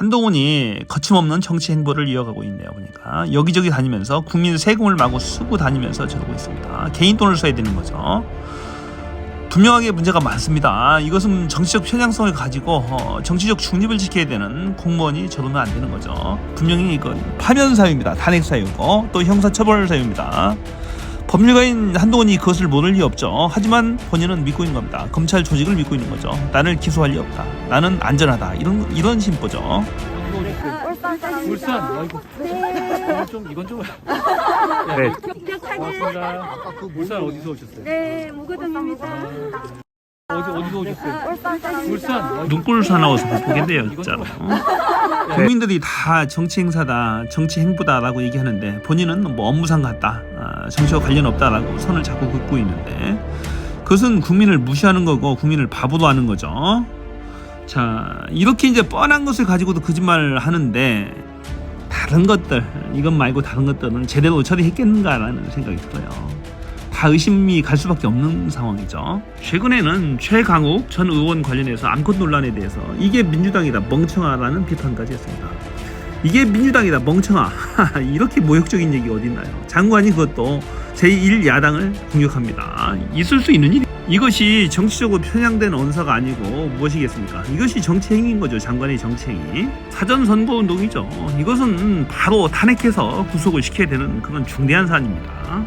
한동훈이 거침없는 정치 행보를 이어가고 있네요. 보니까 여기저기 다니면서 국민 세금을 마구 쓰고 다니면서 저러고 있습니다. 개인 돈을 써야 되는 거죠. 분명하게 문제가 많습니다. 이것은 정치적 편향성을 가지고 어, 정치적 중립을 지켜야 되는 공무원이 저러면 안 되는 거죠. 분명히 이건 파면 사유입니다. 탄핵 사유고 또 형사 처벌 사유입니다. 법률가인 한동훈이 그것을 모를 리 없죠. 하지만 본인은 믿고 있는 겁니다. 검찰 조직을 믿고 있는 거죠. 나를 기소할 리 없다. 나는 안전하다. 이런 이런 심보죠. 울산 아이고 이건 좀 이건 좀 네. 고맙습니다 울산 어디서 오셨어요? 네, 무거동입니다. 어디 어디서 오셨어요? 울산 아이고, 눈꼴 사나워서 못 보겠네요, 진짜로. 네. 국민들이 다 정치 행사다, 정치 행보다라고 얘기하는데 본인은 뭐 업무상 같다, 아, 정치와 관련 없다라고 선을 자꾸 긋고 있는데 그것은 국민을 무시하는 거고 국민을 바보도 하는 거죠. 자, 이렇게 이제 뻔한 것을 가지고도 거짓말을 하는데 다른 것들, 이것 말고 다른 것들은 제대로 처리했겠는가라는 생각이 들어요. 다 의심이 갈 수밖에 없는 상황이죠. 최근에는 최강욱 전 의원 관련해서 암컷 논란에 대해서 이게 민주당이다 멍청하라는 비판까지 했습니다. 이게 민주당이다 멍청아 이렇게 모욕적인 얘기 어딨나요? 장관이 그것도 제1야당을 공격합니다. 있을 수 있는 일이 이것이 정치적으로 편향된 언사가 아니고 무엇이겠습니까? 이것이 정치행위인 거죠. 장관의 정치 행위. 사전 선거 운동이죠. 이것은 바로 탄핵해서 구속을 시켜야 되는 그런 중대한 사안입니다.